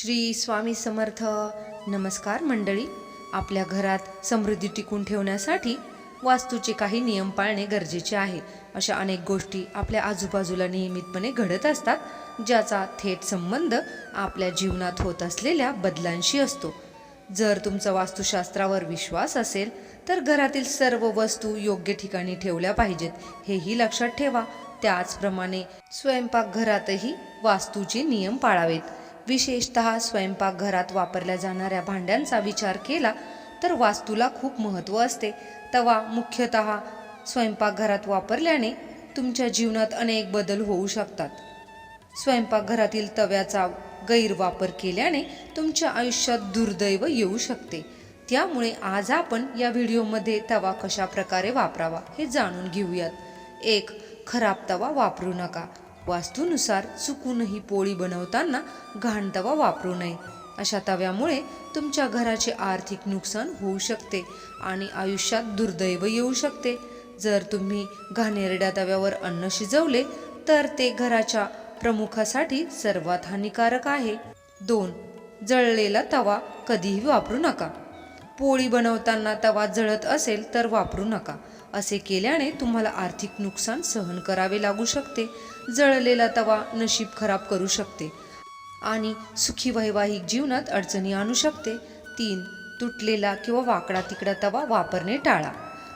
श्री स्वामी समर्थ नमस्कार मंडळी. आपल्या घरात समृद्धी टिकून ठेवण्यासाठी वास्तूचे काही नियम पाळणे गरजेचे आहे. अशा अनेक गोष्टी आपल्या आजूबाजूला नियमितपणे घडत असतात ज्याचा थेट संबंध आपल्या जीवनात होत असलेल्या बदलांशी असतो. जर तुमचा वास्तुशास्त्रावर विश्वास असेल तर घरातील सर्व वस्तू योग्य ठिकाणी ठेवल्या पाहिजेत हेही लक्षात ठेवा. त्याचप्रमाणे स्वयंपाकघरातही वास्तूचे नियम पाळावेत. विशेषत स्वयंपाकघरात वापरल्या जाणाऱ्या भांड्यांचा विचार केला तर वास्तूला खूप महत्त्व असते. तवा मुख्यतः स्वयंपाकघरात वापरल्याने तुमच्या जीवनात अनेक बदल होऊ शकतात. स्वयंपाकघरातील तव्याचा गैरवापर केल्याने तुमच्या आयुष्यात दुर्दैव येऊ शकते. त्यामुळे आज आपण या व्हिडिओमध्ये तवा कशा प्रकारे वापरावा हे जाणून घेऊयात. एक खराब तवा वापरू नका. वास्तूनुसार चुकूनही पोळी बनवताना घाण तवा वापरू नये. अशा तव्यामुळे तुमच्या घराचे आर्थिक नुकसान होऊ शकते आणि आयुष्यात दुर्दैव येऊ शकते. जर तुम्ही घाणेरड्या तव्यावर अन्न शिजवले तर ते घराच्या प्रमुखासाठी सर्वात हानिकारक आहे. दोन. जळलेला तवा कधीही वापरू नका. पोळी बनवताना तवा जळत असेल तर वापरू नका. असे केल्याने तुम्हाला आर्थिक नुकसान सहन करावे लागू शकते. जळलेला तवा नशीब खराब करू शकते आणि सुखी वैवाहिक जीवनात अडचणी आणू शकते. तीन तुटलेला किंवा वाकडा तिकडा तवा वापरणे टाळा.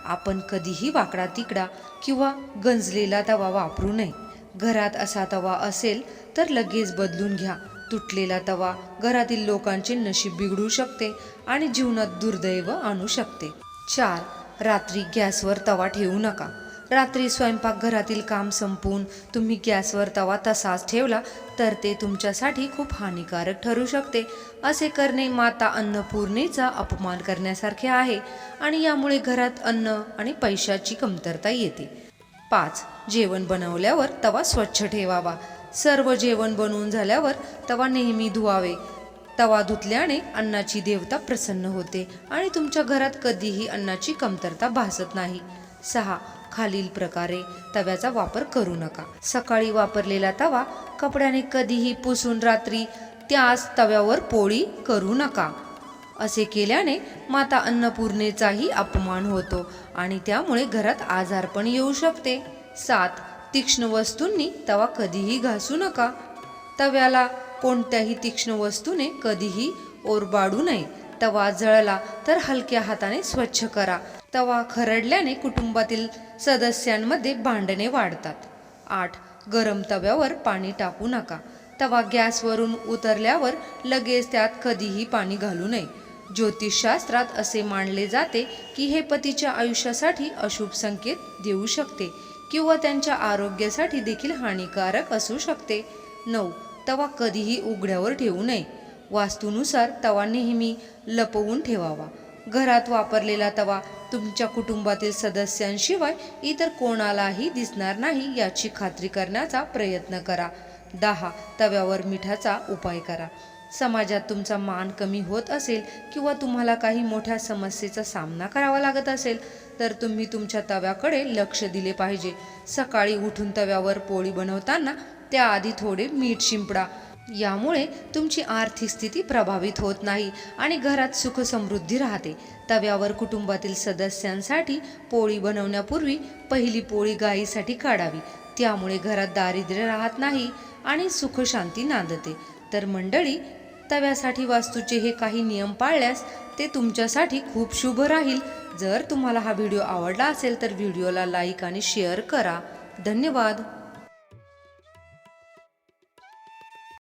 आपण कधीही वाकडा तिकडा किंवा गंजलेला तवा वापरू नये. घरात असा तवा असेल तर लगेच बदलून घ्या. तुटलेला तवा घरातील लोकांचे नशीब बिघडू शकते आणि जीवनात दुर्दैव आणू शकते. चार रात्री गॅसवर तवा ठेवू नका. रात्री स्वयंपाकघरातील काम संपवून तुम्ही गॅसवर तवा तसाच ठेवला तर ते तुमच्यासाठी खूप हानिकारक ठरू शकते. असे करणे माता अन्नपूर्णेचा अपमान करण्यासारखे आहे आणि यामुळे घरात अन्न आणि पैशाची कमतरता येते. पाच जेवण बनवल्यावर तवा स्वच्छ ठेवावा. सर्व जेवण बनवून झाल्यावर तवा नेहमी धुवावे. तवा धुतल्याने अन्नाची देवता प्रसन्न होते आणि तुमच्या घरात कधीही अन्नाची कमतरता भासत नाही. सहा. खालील प्रकारे तव्याचा वापर करू नका. सकाळी वापरलेला तवा कपड्याने कधीही पुसून रात्री त्याच तव्यावर पोळी करू नका. असे केल्याने माता अन्नपूर्णेचाही अपमान होतो आणि त्यामुळे घरात आजारपण येऊ शकते. सात. तीक्ष्ण वस्तूंनी तवा कधीही घासू नका. तव्याला कोणत्याही तीक्ष्ण वस्तूने कधीही ओरबाडू नये. तवा जळला तर हलक्या हाताने स्वच्छ करा. तवा खरडल्याने कुटुंबातील सदस्यांमध्ये भांडणे वाढतात. आठ. गरम तव्यावर पाणी टाकू नका. तवा गॅसवरून उतरल्यावर लगेच त्यात कधीही पाणी घालू नये. ज्योतिषशास्त्रात असे मानले जाते की हे पतीच्या आयुष्यासाठी अशुभ संकेत देऊ शकते. किंवा त्यांच्या आरोग्यासाठी देखील हानिकारक असू शकते. नऊ तवा कधीही उघड्यावर ठेवू नये. वास्तूनुसार तवा नेहमी लपवून ठेवावा. घरात वापरलेला तवा तुमच्या कुटुंबातील सदस्यांशिवाय इतर कोणालाही दिसणार नाही याची खात्री करण्याचा प्रयत्न करा. दहा तव्यावर मिठाचा उपाय करा. समाजात तुमचा मान कमी होत असेल किंवा तुम्हाला काही मोठ्या समस्येचा सामना करावा लागत असेल तर तुम्ही तुमच्या तव्याकडे लक्ष दिले पाहिजे. सकाळी उठून तव्यावर पोळी बनवताना त्याआधी थोडे मीठ शिंपडा. यामुळे तुमची आर्थिक स्थिती प्रभावित होत नाही आणि घरात सुख समृद्धी राहते. तव्यावर कुटुंबातील सदस्यांसाठी पोळी बनवण्यापूर्वी पहिली पोळी गायीसाठी काढावी. त्यामुळे घरात दारिद्र्य राहत नाही आणि सुखशांती नांदते. तर मंडळी तव्यासाठी वास्तूचे हे काही नियम पाळल्यास ते तुमच्यासाठी खूप शुभ राहील. जर तुम्हाला हा व्हिडिओ आवडला असेल तर व्हिडिओला लाईक आणि शेअर करा. धन्यवाद.